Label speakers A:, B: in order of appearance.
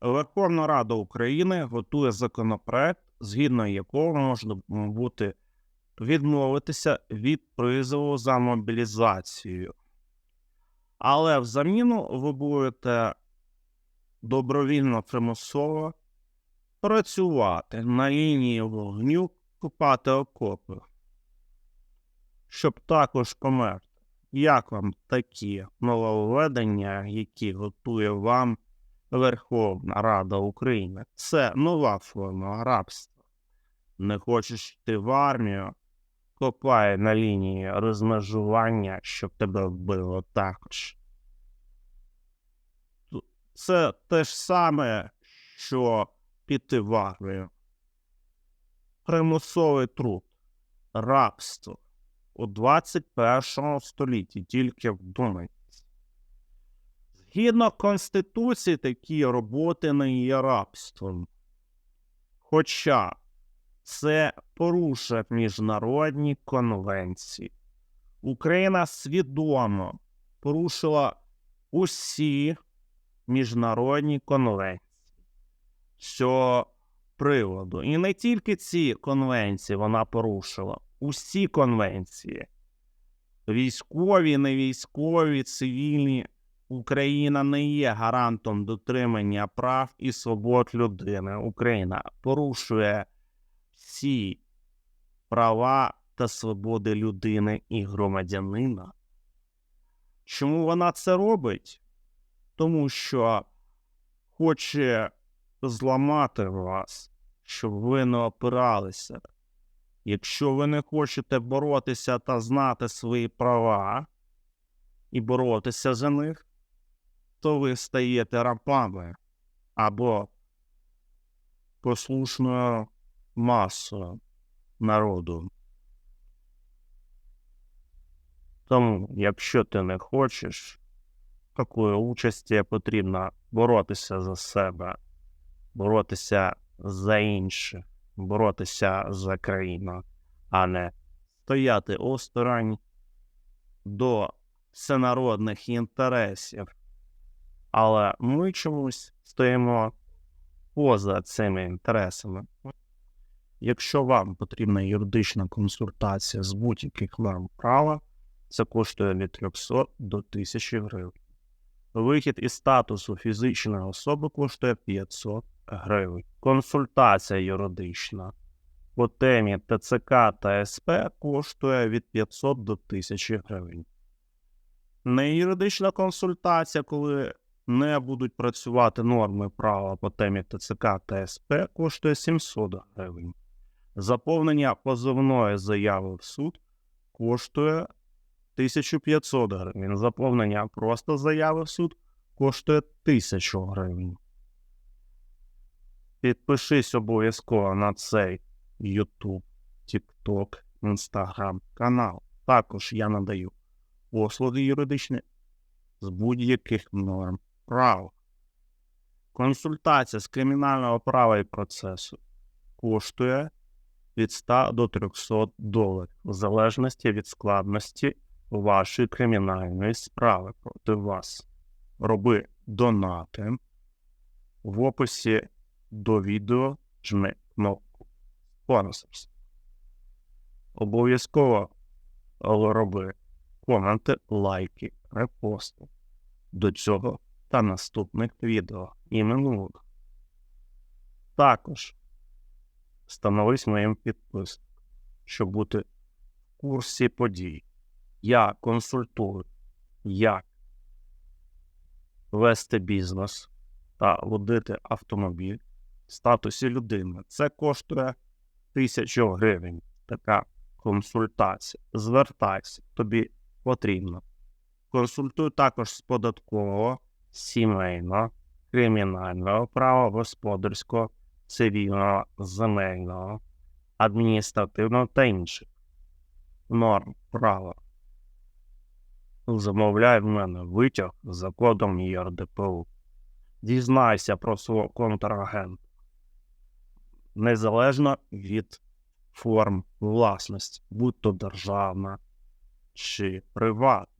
A: Верховна Рада України готує законопроект, згідно якого можна бути відмовитися від призову за мобілізацією. Але взаміну ви будете добровільно примусово працювати на лінії вогню, купати окопи, щоб також померти. Як вам такі нововведення, які готує вам Верховна Рада України? Це нова форма рабства. Не хочеш йти в армію, копай на лінії розмежування, щоб тебе вбило також. Це те ж саме, що піти в армію. Примусовий труд, рабство у 21 столітті, тільки вдумайтесь. Згідно Конституції, такі роботи не є рабством. Хоча це порушує міжнародні конвенції. Україна свідомо порушила усі міжнародні конвенції з цього приводу. І не тільки ці конвенції вона порушила, усі конвенції. Військові, невійськові, цивільні. Україна не є гарантом дотримання прав і свобод людини. Україна порушує всі права та свободи людини і громадянина. Чому вона це робить? Тому що хоче зламати вас, щоб ви не опиралися. Якщо ви не хочете боротися та знати свої права і боротися за них, то ви стаєте рабами або послушною масою народу. Тому, якщо ти не хочеш такої участі, потрібно боротися за себе, боротися за інших, боротися за країну, а не стояти осторонь до всенародних інтересів. Але ми чомусь стоїмо поза цими інтересами. Якщо вам потрібна юридична консультація з будь-яких норм права, це коштує від 300 до 1000 гривень. Вихід із статусу фізичної особи коштує 500 гривень. Консультація юридична по темі ТЦК та СП коштує від 500 до 1000 гривень. Не юридична консультація, коли не будуть працювати норми права по темі ТЦК та СП, коштує 700 гривень. Заповнення позовної заяви в суд коштує 1500 гривень. Заповнення просто заяви в суд коштує 1000 гривень. Підпишись обов'язково на цей YouTube, TikTok, Instagram канал. Також я надаю послуги юридичні з будь-яких норм права. Консультація з кримінального права і процесу коштує від 100 до 300 доларів в залежності від складності вашої кримінальної справи проти вас. Роби донати. В описі до відео жми кнопку Sponsors. Обов'язково роби коменти, лайки, репости до цього та наступних відео і минулих. Також становись моїм підписником, щоб бути в курсі подій. Я консультую, як вести бізнес та водити автомобіль в статусі людини. Це коштує тисячу гривень. Така консультація. Звертайся, тобі потрібно. Консультую також з податкового, сімейного, кримінального права, господарського, цивільного, земельного, адміністративного та інших норм права. Замовляй в мене витяг за кодом ЄРДПУ. Дізнайся про свого контрагента. Незалежно від форм власності, будь то державна чи приватна.